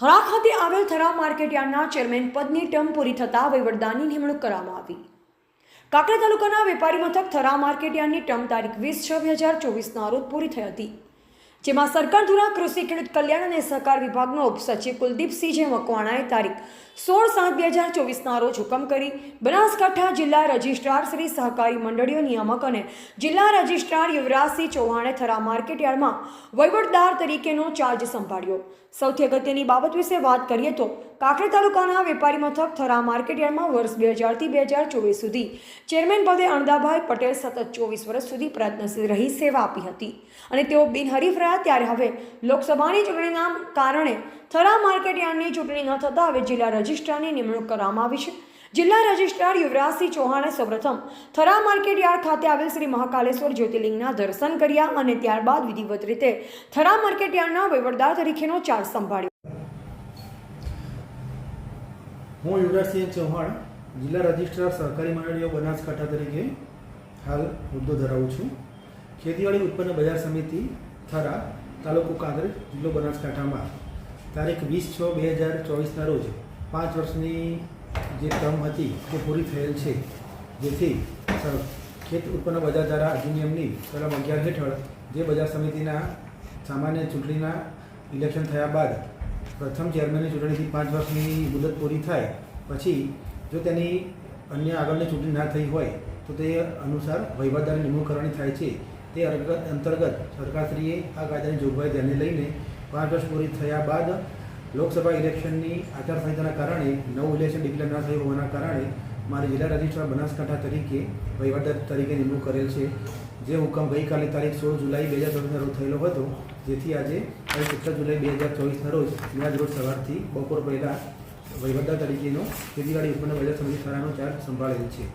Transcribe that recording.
થરા ખાતે આવેલ થરા માર્કેટયાર્ડના ચેરમેન પદની ટર્મ પૂરી થતાં વહીવટદારની નિમણૂક કરવામાં આવી. કાંકરા તાલુકાના વેપારી મથક થરા માર્કેટયાર્ડની ટર્મ તારીખ વીસ છ બે હજાર ચોવીસના રોજ પૂરી થઈ હતી. જેમાં સરકાર દ્વારા કૃષિ ખેડૂત કલ્યાણ અને સહકાર વિભાગનો ઉપસચિવ કુલદીપસિંહ મકવાણાએ તારીખ સોળ સાત બે હજાર ચોવીસના રોજ હુકમ કરી બનાસકાંઠા જિલ્લા રજિસ્ટ્રાર શ્રી સહકારી મંડળીઓ, નિયામક અને જિલ્લા રજિસ્ટ્રાર યુવરાજસિંહ ચૌહાણે થરા માર્કેટયાર્ડમાં વહીવટદાર તરીકેનો ચાર્જ સંભાળ્યો. સૌથી અગત્યની બાબત વિશે વાત કરીએ તો કાંકરી તાલુકાના વેપારી મથક થરા માર્કેટયાર્ડમાં વર્ષ બે હજારથી બે હજાર ચોવીસ સુધી ચેરમેન પદે અણદાભાઈ પટેલ સતત ચોવીસ વર્ષ સુધી પ્રયત્નશીલ રહી સેવા આપી હતી અને તેઓ બિનહરીફ રહ્યા ત્યારે હવે લોકસભાની ચૂંટણીના કારણે થરા માર્કેટયાર્ડની ચૂંટણી ન થતાં હવે જિલ્લા રજિસ્ટ્રારની નિમણૂક કરવામાં આવી છે. જિલ્લા રજિસ્ટ્રાર યુવરાજસિંહ ચૌહાણે સૌપ્રથમ થરા માર્કેટ ખાતે આવેલ શ્રી મહાકાલેશ્વર જ્યોતિર્લિંગના દર્શન કર્યા અને ત્યારબાદ વિધિવત રીતે થરા માર્કેટ વહીવટદાર તરીકેનો ચાર્જ સંભાળ્યો. હું યુવરાજસિંહ ચૌહાણ, જિલ્લા રજિસ્ટ્રાર સહકારી મંડળીઓ બનાસકાંઠા તરીકે હાલ હોદ્દો ધરાવું છું. ખેતીવાડી ઉત્પન્ન બજાર સમિતિ થરા તાલુકો કાંકરેજ જિલ્લો બનાસકાંઠામાં. તારીખ વીસ છ બે હજાર ચોવીસના રોજ પાંચ વર્ષની જે ટર્મ હતી તે પૂરી થયેલ છે. જેથી ખેત ઉત્પન્ન બજાર ધારા અધિનિયમની કલમ અગિયાર હેઠળ જે બજાર સમિતિના સામાન્ય ચૂંટણીના ઇલેક્શન થયા બાદ પ્રથમ ચેરમેનની ચૂંટણીથી પાંચ વર્ષની મુદત પૂરી થાય, પછી જો તેની અન્ય આગળની ચૂંટણી ના થઈ હોય તો તે અનુસાર વહીવટદારની નિમણૂક કરવાની થાય છે. તે અંતર્ગત સરકારશ્રીએ આ કાયદાની જોગવાઈ ધ્યાને લઈને પાંચ વર્ષ પૂરી થયા બાદ લોકસભા ઇલેક્શનની આચારસંહિતાના કારણે, નવું ઇલેક્શન ડિક્લેર ના થયું હોવાના કારણે મારે જિલ્લા રજિસ્ટ્રાર બનાસકાંઠા તરીકે વહીવટદાર તરીકે નિમણૂક કરેલ છે. જે હુકમ ગઈકાલે તારીખ સોળ જુલાઈ બે હજાર ચોવીસના રોજ થયેલો હતો, જેથી આજે તારીખ સત્તર જુલાઈ બે હજાર ચોવીસના રોજ મેં રોજ સવારથી બપોર પહેલાં વહીવટદાર તરીકેનો ખેતીવાડી ઉપરના બજાર સમિતિ થરાનો ચાર્જ સંભાળેલ છે.